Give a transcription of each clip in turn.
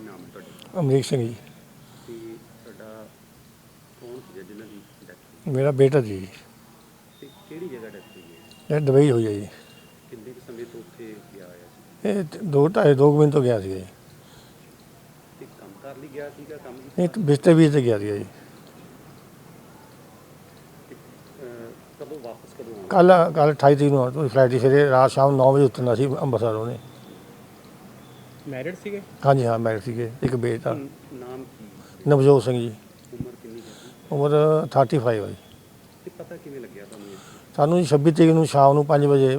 ਕੀ ਨਾਮ ਹੈ ਤੁਹਾਡਾ? ਅਮਰੀਕ ਸਿੰਘ ਜੀ। ਤੇ ਤੁਹਾਡਾ ਕੌਣ ਸੀ ਜਿਹਨਾਂ ਦੀ ਡੈਥ ਮੇਰਾ ਬੇਟਾ ਜੀ। ਤੇ ਕਿਹੜੀ ਜਗ੍ਹਾ ਡੈਥ ਹੋਈ ਹੈ? ਇਹ ਦੁਬਈ ਹੋਈ ਹੈ ਜੀ। ਕਿੰਨੇ ਕੁ ਸਮੇਂ ਤੋਂ ਉੱਥੇ ਗਿਆ ਹੋਇਆ ਸੀ? ਇਹ ਤੇ ਦੋ ਢਾਈ ਦੋ ਕੁ ਮਹੀਨੇ ਤੋਂ ਗਿਆ ਸੀਗਾ ਜੀ। ਤੇ ਕੰਮ ਕਰ ਲਈ ਗਿਆ ਸੀਗਾ ਕੰਮ ਤਾਂ ਬਿਸਤੇ ਵੀ ਤੇ ਗਿਆ ਸੀਗਾ ਜੀ। ਅਹ, ਕਦੋਂ ਵਾਪਸ ਕਦੋਂ ਆਉਣਾ ਕੱਲ ਕੱਲ 28 ਤਰੀਕ ਨੂੰ ਫਲਾਈਟ ਸੀ ਸਵੇਰੇ ਰਾਤ ਸ਼ਾਮ 9 ਵਜੇ ਉਤਰਨਾ ਸੀ ਅੰਮ੍ਰਿਤਸਰ ਉਹਨੇ। ਮੈਰਿਡ ਸੀਗੇ? ਹਾਂਜੀ ਹਾਂ ਮੈਰਿਡ ਸੀਗੇ ਇੱਕ ਬੇਟਾ। ਨਾਮ ਕੀ ਨਵਜੋਤ ਸਿੰਘ ਜੀ। ਉਮਰ ਕਿੰਨੀ ਹੈ ਉਮਰ 35 ਹੈ ਜੀ। ਤੇ ਪਤਾ ਕਿਵੇਂ ਲੱਗਿਆ ਤੁਹਾਨੂੰ ਇਹ? ਸਾਨੂੰ ਜੀ 26 ਤਰੀਕ ਨੂੰ ਸ਼ਾਮ ਨੂੰ 5 ਵਜੇ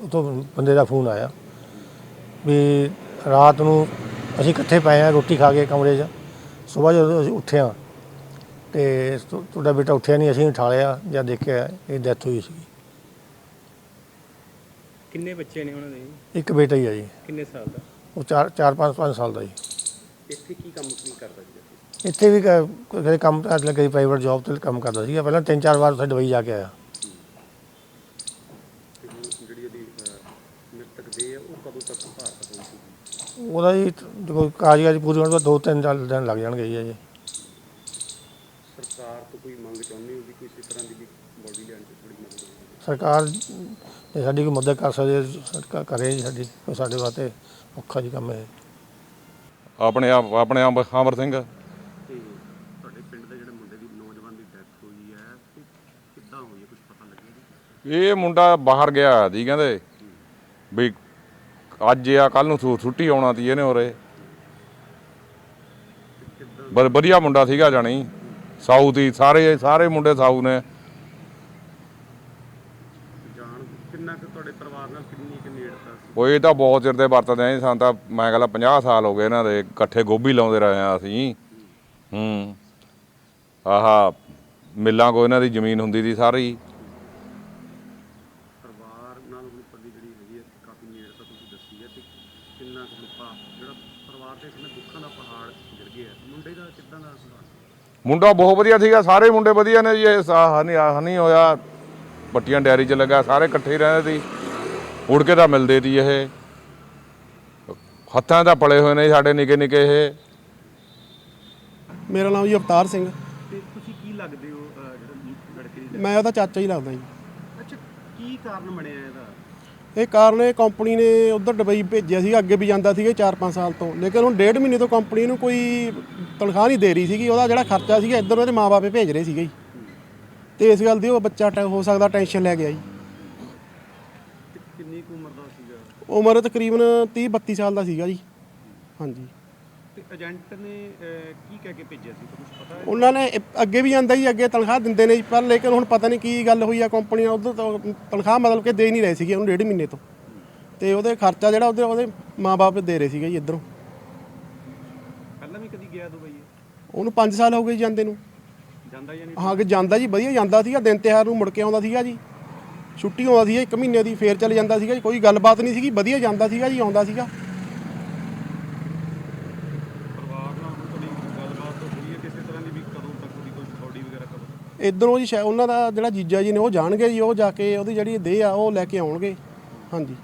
ਉਤੋਂ ਬੰਦੇ ਦਾ ਫੋਨ ਆਇਆ ਵੀ ਰਾਤ ਨੂੰ ਅਸੀਂ ਇਕੱਠੇ ਪਏ ਆ ਰੋਟੀ ਖਾ ਕੇ ਕਮਰੇ 'ਚ। ਸਵੇਰ ਜਦੋਂ ਅਸੀਂ ਉੱਠੇ ਆ ਤੇ ਤੁ- ਤੁਹਾਡਾ ਬੇਟਾ ਉੱਠਿਆ ਨਹੀਂ ਅਸੀਂ ਉਠਾ ਲਿਆ ਜਦ ਦੇਖਿਆ ਇਹ ਡੈਥ ਹੋਈ ਸੀ ਕਿੰਨੇ ਬੱਚੇ ਨੇ ਉਹਨਾਂ ਦੇ? ਇੱਕ ਬੇਟਾ ਹੀ ਆ ਜੀ। ਕਿੰਨੇ ਸਾਲ ਦਾ? ਉਹ 4 4 5 5 ਸਾਲ ਦਾ ਜੀ। ਇੱਥੇ ਕੀ ਕੰਮ ਕੀ ਕਰਦਾ ਸੀ ਇੱਥੇ ਵੀ ਕ- ਕੋਈ ਕੰਮ ਤਾਂ ਲੱਗੇ ਪ੍ਰਾਈਵੇਟ ਜੌਬ ਤੇ ਕੰਮ ਕਰਦਾ ਸੀਗਾ। ਪਹਿਲਾਂ ਤਿੰਨ ਚਾਰ ਵਾਰ ਉੱਥੇ ਦੁਬਈ ਜਾ ਕੇ ਆਇਆ। ਤੇ ਉਹਦੀ ਕਦੋਂ ਜੀ ਦੇਖੋ ਕਾਰਜਕਾਰੀ ਪੂਰੀ ਹੋਣ ਤੋਂ ਦੋ ਤਿੰਨ ਚਾਰ ਦਿਨ ਲੱਗ ਜਾਣਗੇ ਜੀ ਅਜੇ। ਸਰਕਾਰ ਤੋਂ ਕੋਈ ਮੰਗ ਚਾਹੁੰਦੀ ਹੋ ਵੀ ਕਿਸੇ ਤਰ੍ਹਾਂ ਦੀ ਵੀ ਬੋਡੀ ਲੈਣ ਚ ਥੋੜੀ ਮਦਦ ਸਰਕਾਰ ਜੇ ਸਾਡੀ ਕੋਈ ਮਦਦ ਕਰ ਸਕਦੀ ਕਰੇ ਜੀ ਸਾਡੀ ਕੋਈ ਸਾਡੇ ਵਾਸਤੇ ਔਖਾ ਜੀ ਕੰਮ ਹੈ। ਆਪਣੇ ਆਪ ਆਪਣੇ ਆਪ ਅਮਰ ਸਿੰਘ। ਤੇ ਤੁਹਾਡੇ ਪਿੰਡ ਦੇ ਜਿਹੜੇ ਮੁੰਡੇ ਦੀ ਨੌਜਵਾਨ ਦੀ ਡੈਥ ਹੋਈ ਹੈ ਤੇ ਕਿੱਦਾਂ ਹੋਈ ਹੈ ਕੁਝ ਪਤਾ ਲੱਗਿਆ ਜੀ? ਇਹ ਮੁੰਡਾ ਬਾਹਰ ਗਿਆ ਸੀ ਕਹਿੰਦੇ। ਵੀ ਅੱਜ ਆ ਕੱਲ ਨੂੰ ਛੁੱਟੀ ਆਉਣਾ ਤੀ ਇਹਨੇ ਉਰੇ। ਬ- ਵਧੀਆ ਮੁੰਡਾ ਸੀਗਾ ਜਾਣੀ। ਸਾਊ ਦੀ ਸਾਰੇ ਸਾਰੇ ਮੁੰਡੇ ਸਾਊ ਨੇ ਜਾਣ ਕਿੰਨਾ ਕੁ ਤੁਹਾਡੇ ਪਰਿਵਾਰ ਨਾਲ ਕਿੰਨੀ ਕੁ ਨੇੜਤਾ ਸੀ? ਉਹ ਇਹ ਤਾਂ ਬਹੁਤ ਚਿਰ ਦੇ ਵਰਤਦੇ ਆਂ ਸਾਨੂੰ ਤਾਂ ਮੈਂ ਕਹਿੰਦਾ 50 ਸਾਲ ਹੋ ਗਏ ਇਹਨਾਂ ਦੇ ਇਕੱਠੇ ਗੋਭੀ ਲਾਉਂਦੇ ਰਹੇ ਆ ਅਸੀਂ। ਹੂੰ। ਆਹਾ ਮਿੱਲਾਂ ਕੋ ਇਹਨਾਂ ਦੀ ਜ਼ਮੀਨ ਹੁੰਦੀ ਸੀ ਸਾਰੀ। ਪਰਿਵਾਰ ਨਾਲ ਹੁਣ ਤੁਹਾਡੀ ਜਿਹੜੀ ਹੈਗੀ ਹੈ ਕਾਫੀ ਨੇੜਤਾ ਤੁਸੀਂ ਦੱਸੀ ਹੈ ਤੇ ਕਿੰਨਾ ਕੁ ਦੁੱਖਾ ਜਿਹੜਾ ਪਰਿਵਾਰ ਦੇ ਕਿੰਨੇ ਦੁੱਖਾਂ ਦਾ ਪਹਾੜ ਗਿਰ ਗਿਆ ਹੈ। ਮੁੰਡੇ ਦਾ ਕਿੱਦਾਂ ਦਾ ਸੁਭਾਅ ਮੁੰਡਾ ਬਹੁਤ ਵਧੀਆ ਸੀਗਾ ਸਾਰੇ ਮੁੰਡੇ ਵਧੀਆ ਨੇ ਜੀ ਇਹ ਸਾ- ਹਨੀ ਹਨੀ ਹੋਇਆ। ਪੱਟੀਆਂ ਡੈਰੀ 'ਚ ਲੱਗਾ ਸਾਰੇ ਇਕੱਠੇ ਹੀ ਰਹਿੰਦੇ ਸੀ। ਉੜ ਕੇ ਤਾਂ ਮਿਲਦੇ ਸੀ ਇਹ। ਹੱਥਾਂ ਦਾ ਪਲੇ ਹੋਏ ਨੇ ਸਾਡੇ ਨਿੱਕੇ ਨਿੱਕੇ ਇਹ। ਮੇਰਾ ਨਾਮ ਜੀ ਅਵਤਾਰ ਸਿੰਘ। ਤੇ ਤੁਸੀਂ ਕੀ ਲੱਗਦੇ ਹੋ ਅਹ, ਜਿਹੜਾ ਲੜਕੇ ਦੀ ਮੈਂ ਉਹਦਾ ਚਾਚਾ ਹੀ ਲੱਗਦਾ ਜੀ। ਅੱਛਾ ਕੀ ਕਾਰਨ ਬਣਿਆ ਇਹਦਾ? ਇਹ ਕਾਰਨ ਇਹ ਕੰਪਨੀ ਨੇ ਉਧਰ ਦੁਬਈ ਭੇਜਿਆ ਸੀ ਅੱਗੇ ਵੀ ਜਾਂਦਾ ਸੀਗਾ 4-5 ਸਾਲ ਤੋਂ। ਲੇਕਿਨ ਹੁਣ ਡੇਢ ਮਹੀਨੇ ਤੋਂ ਕੰਪਨੀ ਨੂੰ ਕੋਈ ਤਨਖਾਹ ਨਹੀਂ ਦੇ ਰਹੀ ਸੀਗੀ ਉਹਦਾ ਜਿਹੜਾ ਖਰਚਾ ਸੀਗਾ ਇੱਧਰ ਉਹਦੇ ਮਾਪੇ ਭੇਜ ਰਹੇ ਸੀਗੇ ਜੀ। ਤੇ ਇਸ ਗੱਲ ਦੀ ਉਹ ਬੱਚਾ ਟੈ- ਹੋ ਸਕਦਾ ਟੈਨਸ਼ਨ ਲੈ ਗਿਆ ਜੀ। ਤੇ ਕਿੰਨੀ ਕੁ ਉਮਰ ਦਾ ਸੀਗਾ? ਉਮਰ ਤਕਰੀਬਨ 30-32 ਸਾਲ ਦਾ ਸੀਗਾ ਜੀ। ਹਾਂਜੀ। ਤੇ ਏਜੰਟ ਨੇ ਅਹ, ਕੀ ਕਹਿ ਕੇ ਭੇਜਿਆ ਸੀ? ਕੁਝ ਪਤਾ ਹੈ? ਉਹਨਾਂ ਨੇ ਅੱਗੇ ਵੀ ਜਾਂਦਾ ਜੀ ਅੱਗੇ ਤਨਖਾਹ ਦਿੰਦੇ ਨੇ ਜੀ ਪਰ ਲੇਕਿਨ ਹੁਣ ਪਤਾ ਨਹੀਂ ਕੀ ਗੱਲ ਹੋਈ ਆ ਕੰਪਨੀ ਨਾਲ ਉਧਰ ਤੋਂ ਤਨਖਾਹ ਮਤਲਬ ਕਿ ਦੇ ਨਹੀਂ ਰਹੇ ਸੀਗੇ ਉਹਨੂੰ ਡੇਢ ਮਹੀਨੇ ਤੋਂ। ਤੇ ਉਹਦੇ ਖਰਚਾ ਜਿਹੜਾ ਉਹਦੇ ਉਹਦੇ ਮਾਪੇ ਦੇ ਰਹੇ ਸੀਗੇ ਜੀ ਇੱਧਰੋਂ। ਪਹਿਲਾਂ ਵੀ ਕਦੀ ਗਿਆ ਦੁਬਈ? ਉਹਨੂੰ 5 ਸਾਲ ਹੋ ਗਏ ਜੀ ਜਾਂਦੇ ਨੂੰ। ਜਾਂਦਾ ਜਾਂ ਨਹੀਂ? ਹਾਂ ਕਿ ਜਾਂਦਾ ਜੀ ਵਧੀਆ ਜਾਂਦਾ ਸੀਗਾ ਦਿਨ ਤਿਉਹਾਰ ਨੂੰ ਮੁੜ ਕੇ ਆਉਂਦਾ ਸੀਗਾ ਜੀ। ਛੁੱਟੀ ਆਉਂਦਾ ਸੀਗਾ ਇੱਕ ਮਹੀਨੇ ਦੀ ਫੇਰ ਚਲੇ ਜਾਂਦਾ ਸੀਗਾ ਜੀ ਕੋਈ ਗੱਲਬਾਤ ਨਹੀਂ ਸੀਗੀ ਵਧੀਆ ਜਾਂਦਾ ਸੀਗਾ ਜੀ ਆਉਂਦਾ ਸੀਗਾ। ਪਰਿਵਾਰ ਨਾਲ ਹੁਣ ਤੁਹਾਡੀ ਗੱਲਬਾਤ ਹੋਈ ਹੈ ਕਿਸੇ ਤਰ੍ਹਾਂ ਦੀ ਵੀ ਕਦੋਂ ਤੱਕ ਉਹਦੀ ਕੋਈ ਬੋਡੀ ਵਗੈਰਾ ਕਦੋਂ ਇਧਰੋਂ ਜੀ ਸ਼ਾਇਦ ਉਹਨਾਂ ਦਾ ਜਿਹੜਾ ਜੀਜਾ ਜੀ ਨੇ ਉਹ ਜਾਣਗੇ ਜੀ ਉਹ ਜਾ ਕੇ ਉਹਦੀ ਜਿਹੜੀ ਦੇਹ ਆ ਉਹ ਲੈ ਕੇ ਆਉਣਗੇ। ਹਾਂਜੀ।